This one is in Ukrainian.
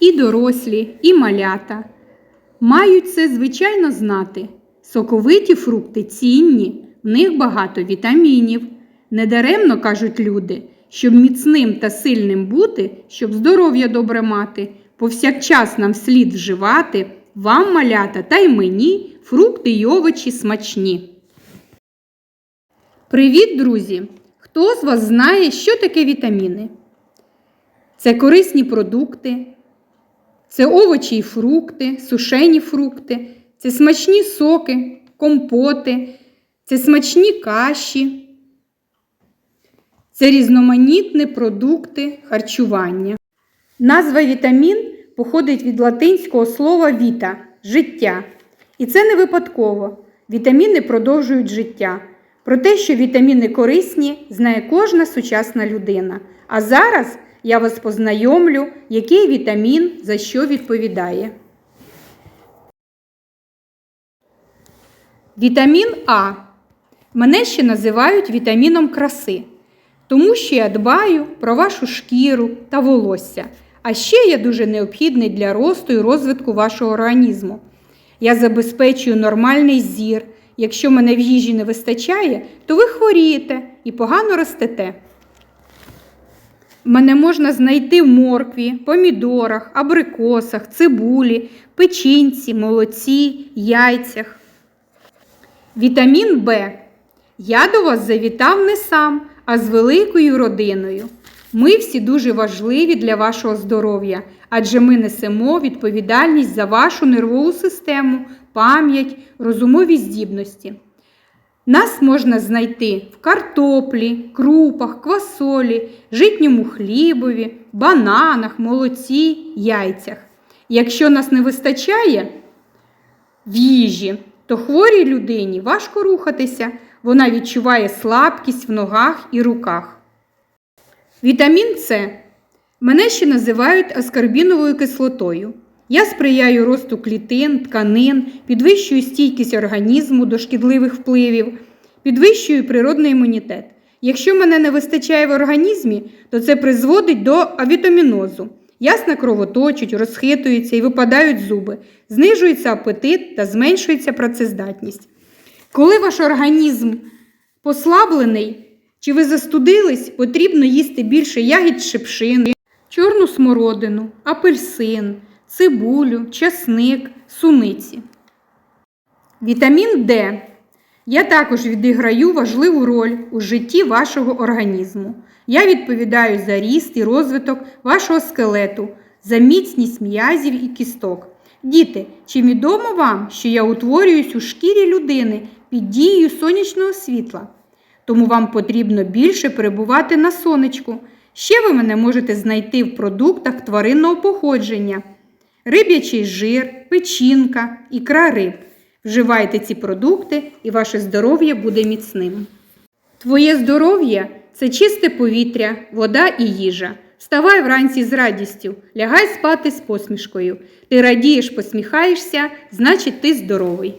і дорослі, і малята мають це звичайно знати. Соковиті фрукти цінні, в них багато вітамінів. Недаремно кажуть люди, щоб міцним та сильним бути, щоб здоров'я добре мати, повсякчас нам слід вживати, вам, малята, та й мені фрукти й овочі смачні. Привіт, друзі! Хто з вас знає, що таке вітаміни? Це корисні продукти, це овочі і фрукти, сушені фрукти, це смачні соки, компоти, це смачні каші, це різноманітні продукти харчування. Назва вітамін походить від латинського слова віта життя. І це не випадково. Вітаміни продовжують життя. Про те, що вітаміни корисні, знає кожна сучасна людина. А зараз я вас познайомлю, який вітамін за що відповідає. Вітамін А. Мене ще називають вітаміном краси, тому що я дбаю про вашу шкіру та волосся. А ще я дуже необхідний для росту і розвитку вашого організму. Я забезпечую нормальний зір. Якщо мене в їжі не вистачає, то ви хворієте і погано ростете. Мене можна знайти в моркві, помідорах, абрикосах, цибулі, печінці, молоці, яйцях. Вітамін Б. Я до вас завітав не сам, а з великою родиною. Ми всі дуже важливі для вашого здоров'я, адже ми несемо відповідальність за вашу нервову систему, пам'ять, розумові здібності. Нас можна знайти в картоплі, крупах, квасолі, житньому хлібові, бананах, молоці, яйцях. Якщо нас не вистачає в їжі, то хворій людині важко рухатися, вона відчуває слабкість в ногах і руках. Вітамін С. Мене ще називають аскорбіновою кислотою. Я сприяю росту клітин, тканин, підвищую стійкість організму до шкідливих впливів, підвищую природний імунітет. Якщо мене не вистачає в організмі, то це призводить до авітамінозу. Ясна кровоточить, розхитуються і випадають зуби, знижується апетит та зменшується працездатність. Коли ваш організм послаблений чи ви застудились, потрібно їсти більше ягід шипшин, чорну смородину, апельсин, цибулю, часник, суниці. Вітамін Д. Я також відіграю важливу роль у житті вашого організму. Я відповідаю за ріст і розвиток вашого скелету, за міцність м'язів і кісток. Діти, чи відомо вам, що я утворююсь у шкірі людини під дією сонячного світла? Тому вам потрібно більше перебувати на сонечку. Ще ви мене можете знайти в продуктах тваринного походження, риб'ячий жир, печінка, ікра риб. Вживайте ці продукти і ваше здоров'я буде міцним. Твоє здоров'я це чисте повітря, вода і їжа. Вставай вранці з радістю, лягай спати з посмішкою. Ти радієш, посміхаєшся, значить ти здоровий.